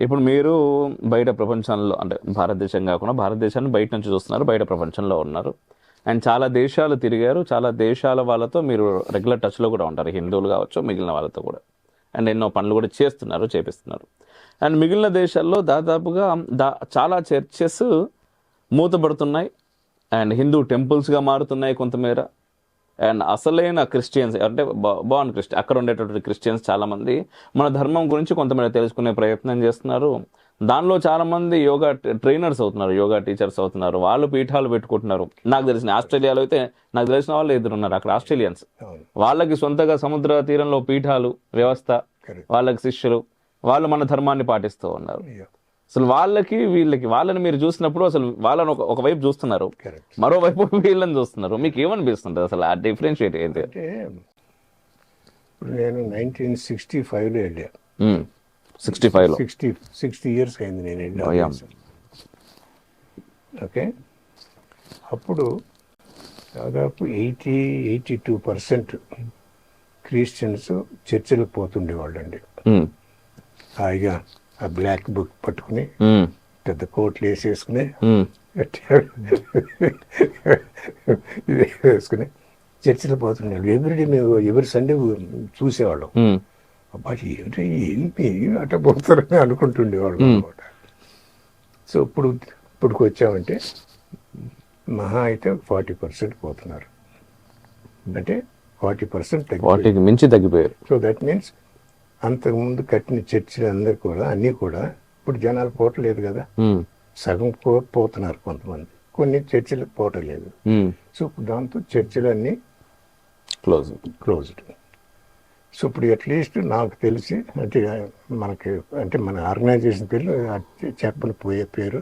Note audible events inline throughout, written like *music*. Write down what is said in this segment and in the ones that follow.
ఇప్పుడు మీరు బయట ప్రపంచంలో అంటే భారతదేశం కాకుండా భారతదేశాన్ని బయట నుంచి చూస్తున్నారు బయట ప్రపంచంలో ఉన్నారు. అండ్ చాలా దేశాలు తిరిగారు చాలా దేశాల వాళ్ళతో మీరు రెగ్యులర్ టచ్లో కూడా ఉంటారు. హిందువులు కావచ్చు మిగిలిన వాళ్ళతో కూడా. అండ్ ఎన్నో పనులు కూడా చేస్తున్నారు చేపిస్తున్నారు. అండ్ మిగిలిన దేశాల్లో దాదాపుగా దా చాలా చర్చెస్ మూతపడుతున్నాయి. అండ్ హిందూ టెంపుల్స్గా మారుతున్నాయి కొంతమేర. అండ్ అసలైన క్రిస్టియన్స్ అంటే బాన్ క్రిస్టి అక్కడ ఉండేటటువంటి క్రిస్టియన్స్ చాలా మంది మన ధర్మం గురించి కొంతమేర తెలుసుకునే ప్రయత్నం చేస్తున్నారు. దానిలో చాలా మంది యోగా ట్రైనర్స్ అవుతున్నారు యోగా టీచర్స్ అవుతున్నారు. వాళ్ళు పీఠాలు పెట్టుకుంటున్నారు. నాకు తెలిసిన ఆస్ట్రేలియాలో అయితే నాకు తెలిసిన వాళ్ళు ఇద్దరు ఉన్నారు అక్కడ ఆస్ట్రేలియన్స్. వాళ్ళకి సొంతగా సముద్ర తీరంలో పీఠాలు వ్యవస్థ వాళ్ళకి శిష్యులు వాళ్ళు మన ధర్మాన్ని పాటిస్తూ ఉన్నారు. అసలు వాళ్ళకి వీళ్ళకి వాళ్ళని మీరు చూసినప్పుడు అసలు వాళ్ళని ఒక ఒకవైపు చూస్తున్నారు. మరోవైపు *laughs* వీళ్ళని చూస్తున్నారు. మీకు ఏమనిపిస్తుంది అసలు ఆ డిఫరెన్షియేట్ ఏంటి అంటే ఇప్పుడు నేను నైన్టీన్ సిక్స్టీ ఫైవ్లో వెళ్ళా. సిక్స్టీ ఫైవ్లో సిక్స్టీ సిక్స్టీ ఇయర్స్ అయింది నేను వెళ్ళి yeah. ఓకే? అప్పుడు దాదాపు eighty eighty two percent Christians చర్చిలకు పోతుండేవాళ్ళండి. హాయిగా ఆ బ్లాక్ బుక్ పట్టుకుని పెద్ద కోట్లు వేసేసుకుని వేసుకుని చర్చిలో పోతుండేవాళ్ళు. ఎవ్రీడే మేము ఎవరి సండే చూసేవాళ్ళం. అబ్బా ఏమిటి ఏంటి అట్ట పోతారని అనుకుంటుండేవాళ్ళు అనమాట సో ఇప్పుడు ఇప్పుడుకి వచ్చామంటే మహా అయితే ఫార్టీ పర్సెంట్ పోతున్నారు. అంటే ఫార్టీ పర్సెంట్ తగ్గి మించి తగ్గిపోయారు. సో దట్ మీన్స్ అంతకుముందు కట్టిన చర్చిలు అందరు కూడా అన్నీ కూడా ఇప్పుడు జనాలు పోవట్లేదు కదా. సగం పో- పోతున్నారు కొంతమంది. కొన్ని చర్చిలు పోవట్లేదు సో ఇప్పుడు దాంతో చర్చిలన్నీ క్లోజ్ క్లోజ్డ్ సో ఇప్పుడు అట్లీస్ట్ నాకు తెలిసి అంటే మనకి అంటే మన ఆర్గనైజేషన్ పేరు చెప్పని పోయే పేరు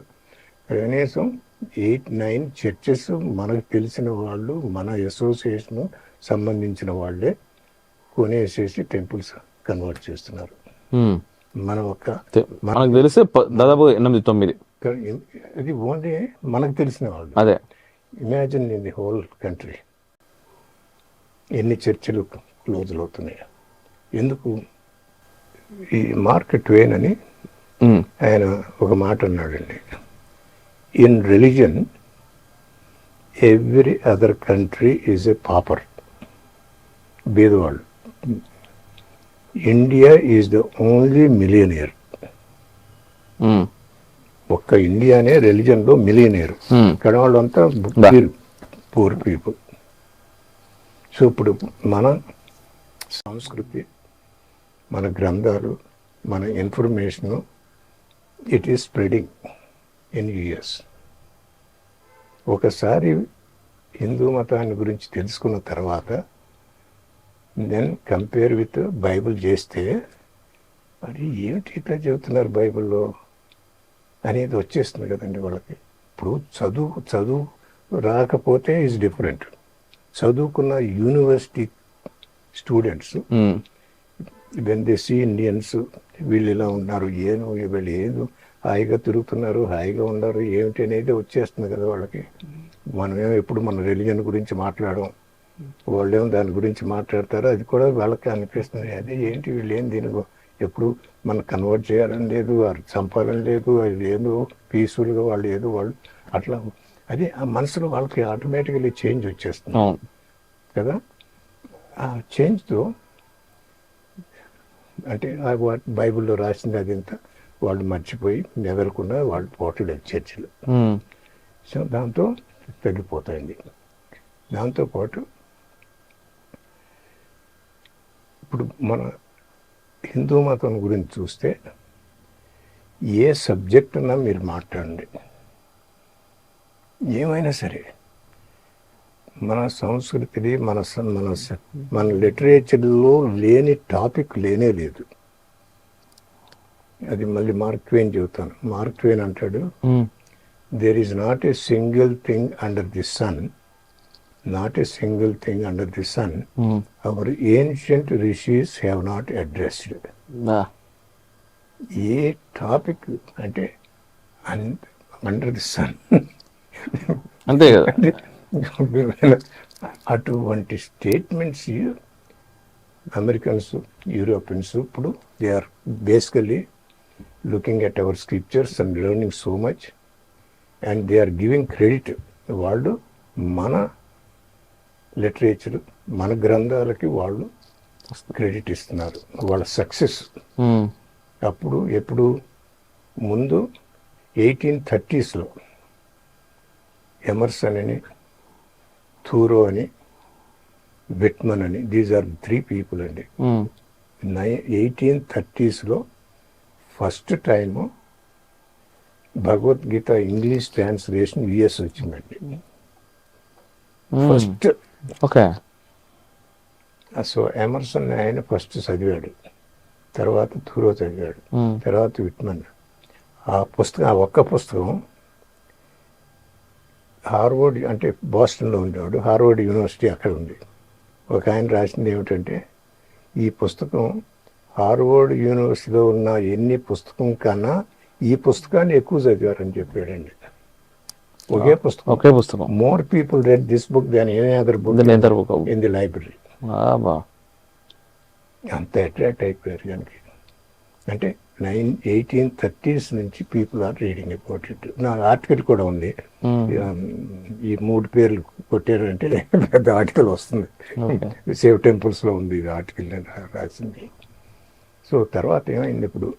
కనీసం ఎయిట్ నైన్ చర్చెస్ మనకు తెలిసిన వాళ్ళు మన అసోసియేషన్ సంబంధించిన వాళ్ళే కొనేసేసి టెంపుల్స్ కన్వర్ట్ చేస్తున్నారు. ఉమ్. మనం ఒక తె- మనకు తెలిసి దాదాపు ఎనిమిది తొమ్మిది. అది ఓన్లీ మనకు తెలిసిన వాళ్ళు. అదే. Imagine in the whole country ఎన్ని చర్చిలు క్లోజ్ అవుతున్నాయి. ఎందుకు? ఈ మార్కెట్ వేన్ అని ఉమ్, ఆయన ఒక మాట అన్నాడండి. In religion every other country is a pauper బీదవాళ్ళు India is the only millionaire ఒక్క ఇండియానే రెలిజన్లో మిలియనియర్ ఇక్కడ వాళ్ళంతా. పూర్ పీపుల్ సో ఇప్పుడు మన సంస్కృతి మన గ్రంథాలు మన information it is spreading in US ఒకసారి హిందూ మతాన్ని గురించి తెలుసుకున్న తర్వాత దెన్ కంపేర్ విత్ బైబిల్ చేస్తే మరి ఏమిటి ఇట్లా చెబుతున్నారు బైబిల్లో అనేది వచ్చేస్తుంది కదండి వాళ్ళకి. ఇప్పుడు చదువు చదువు రాకపోతే ఈజ్ డిఫరెంట్ చదువుకున్న university students when they see Indians వీళ్ళు ఇలా ఉన్నారు ఏను వీళ్ళు ఏదో హాయిగా తిరుగుతున్నారు హాయిగా ఉన్నారు ఏమిటి అనేది వచ్చేస్తుంది కదా వాళ్ళకి. మనమేమో ఎప్పుడు మన రిలీజన్ గురించి మాట్లాడడం వాళ్ళేమో దాని గురించి మాట్లాడతారు అది కూడా వాళ్ళకి అనిపిస్తుంది. అదే ఏంటి వీళ్ళు ఏం దీని ఎప్పుడు మనం కన్వర్ట్ చేయాలని లేదు వారు చంపాలని లేదు అది ఏదో పీస్ఫుల్గా వాళ్ళు ఏదో వాళ్ళు అట్లా అదే ఆ మనసులో వాళ్ళకి ఆటోమేటికలీ చేంజ్ వచ్చేస్తుంది. కదా? ఆ చేంజ్తో అంటే బైబిల్లో రాసింది అదంతా వాళ్ళు మర్చిపోయి ఎదరకుండా వాళ్ళు పోవట్లేదు చర్చిలు. సో దాంతో తగ్గిపోతాయండి. దాంతోపాటు ఇప్పుడు మన హిందూ మతం గురించి చూస్తే ఏ సబ్జెక్ట్ ఉన్నా మీరు మాట్లాడండి. ఏమైనా సరే మన సంస్కృతిని మన మన మన లిటరేచర్లో లేని టాపిక్ లేనే లేదు. అది మళ్ళీ మార్క్ ట్వేన్ చెబుతాను. మార్క్ ట్వేన్ అంటాడు there is not a single thing under the sun, not a single thing under the sun, um. our ancient rishis have not addressed. ఆ, ఏ టాపిక్ అంటే అండర్ ది సన్ అంతే కదా. అటువంటి statements Americans Europeans ఇప్పుడు they are basically looking at our scriptures and learning so much and they are giving credit వాళ్ళు మన literature మన గ్రంథాలకి వాళ్ళు క్రెడిట్ ఇస్తున్నారు. వాళ్ళ సక్సెస్. అప్పుడు ఎప్పుడు? ముందు ఎయిటీన్ థర్టీస్లో ఎమర్సన్ అని థూరో అని విట్మన్ అని దీస్ ఆర్ త్రీ పీపుల్ అండి. Nine eighteen థర్టీస్లో first time Bhagavad Gita English translation US వచ్చిందండి. ఫస్ట్ ఓకే సో ఎమర్సన్ ఆయన ఫస్ట్ చదివాడు. తర్వాత థూరో చదివాడు. ఉమ్, తర్వాత విట్మన్ ఆ పుస్తకం ఆ ఒక్క పుస్తకం హార్వర్డ్ అంటే బాస్టన్లో ఉండేవాడు. హార్వర్డ్ యూనివర్సిటీ అక్కడ ఉంది. ఒక ఆయన రాసింది ఏమిటంటే ఈ పుస్తకం హార్వర్డ్ యూనివర్సిటీలో ఉన్న ఎన్ని పుస్తకం కన్నా ఈ పుస్తకాన్ని ఎక్కువ చదివారని చెప్పాడండి. ఒకే పుస్తకం. ఒకే పుస్తకం. More people read this book దాని any other book. In the library అంత అట్రాక్ట్ అయిపోయారు దానికి అంటే నైన్ ఎయిటీన్ థర్టీస్ నుంచి people are reading about it నా ఆర్టికల్ కూడా ఉంది. Um, ఈ మూడు పేర్లు కొట్టారంటే *laughs* పెద్ద ఆర్టికల్ వస్తుంది. *laughs* సేవ్ టెంపుల్స్లో ఉంది ఇది ఆర్టికల్ రాసింది. సో తర్వాత ఏమైంది ఇప్పుడు?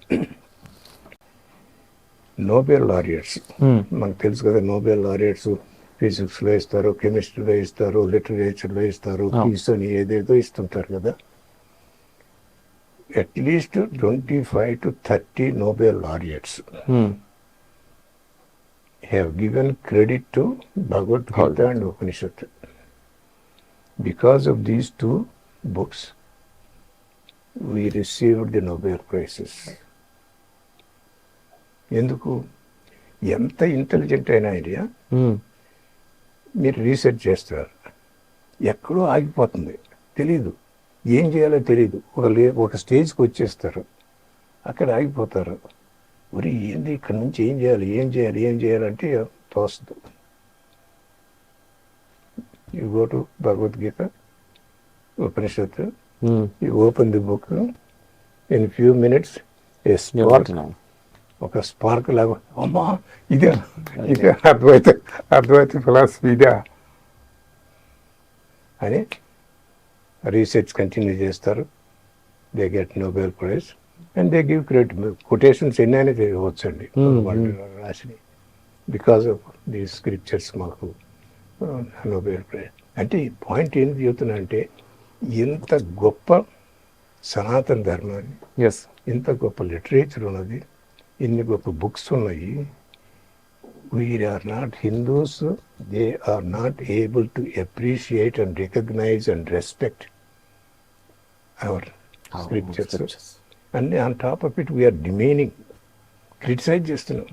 నోబెల్ లారియట్స్ ఉమ్, మనకు తెలుసు కదా నోబెల్ లారియట్స్ ఫిజిక్స్లో ఇస్తారు కెమిస్ట్రీలో ఇస్తారు లిటరేచర్లో ఇస్తారు. పీస్ అని ఏదేదో ఇస్తుంటారు కదా at least twenty five to thirty Nobel laureates given credit to Bhagavad Gita and Upanishad. Because of these two books, we received the Nobel Prizes. ఎందుకు? ఎంత ఇంటెలిజెంట్ అయిన ఐడియా? మీరు రీసెర్చ్ చేస్తారు. ఎక్కడో ఆగిపోతుంది. తెలీదు. ఏం చేయాలో తెలీదు. ఒక లే ఒక స్టేజ్కి వచ్చేస్తారు. అక్కడ ఆగిపోతారు. మరి ఏంది ఇక్కడ నుంచి ఏం చేయాలి? ఏం చేయాలి? ఏం చేయాలంటే తోస్తుంది you go to Bhagavad Gita Upanishad. You open the book in few minutes a ఒక స్పార్క్ లాగా అమ్మా ఇదే ఇదే అద్వైత అద్వైత ఫిలాసఫీ ఇదే. అని రీసెర్చ్ కంటిన్యూ చేస్తారు. They get Nobel prize and they give credit quotations ఎన్ని అనేది వచ్చండి వాళ్ళు రాసి. బికాస్ ఆఫ్ ది స్క్రిప్చర్స్ మాకు నోబెల్ ప్రైజ్ అంటే ఈ పాయింట్ ఏం చెబుతున్నా అంటే ఇంత గొప్ప సనాతన ధర్మాన్ని. ఇంత గొప్ప లిటరేచర్ ఉన్నది ఇన్ని గొప్ప బుక్స్ ఉన్నాయి? We're are not Hindus they are not able to appreciate and recognise and respect our scriptures. And on top of it we are demeaning criticise చేస్తున్నాం.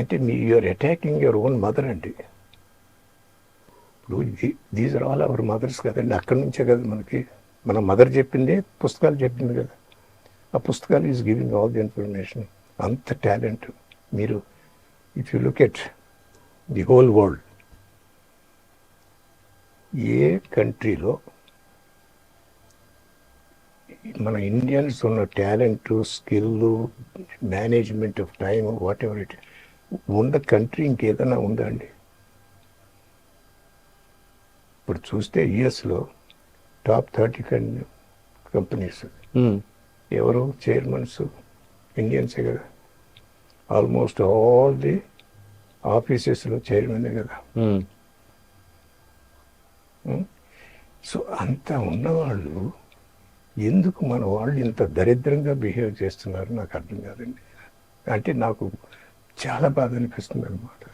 అంటే మీ you are attacking your own mother అండి. ఇప్పుడు these are all our mothers కదండి. అక్కడి నుంచే కదా మనకి మన మదర్ చెప్పిందే పుస్తకాలు చెప్పింది కదా. ఆ పుస్తకాలు is giving all the information అంత టాలెంట్ మీరు if you look at the whole world ఏ కంట్రీలో మన ఇండియన్స్ ఉన్న talent skill management of time whatever it ఉన్న కంట్రీ ఇంకేదైనా ఉందా అండి? ఇప్పుడు చూస్తే యుఎస్లో టాప్ థర్టీ కంపెనీస్. Hmm. ఎవరు? చైర్మన్స్ ఇండియన్సే కదా. ఆల్మోస్ట్ ఆల్ ది ఆఫీసెస్లో చైర్మనే కదా. సో అంత ఉన్నవాళ్ళు ఎందుకు మన వాళ్ళు ఇంత దరిద్రంగా బిహేవ్ చేస్తున్నారు నాకు అర్థం కాదండి. అంటే నాకు చాలా బాధ అనిపిస్తుంది అనమాట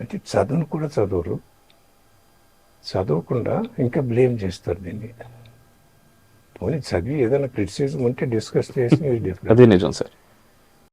అంటే చదువును కూడా చదవరు. చదవకుండా ఇంకా బ్లేమ్ చేస్తారు దీన్ని. ఓన్లీ చదివి ఏదైనా క్రిటిసిజం ఉంటే డిస్కస్ చేసి *laughs* అది నిజం సార్.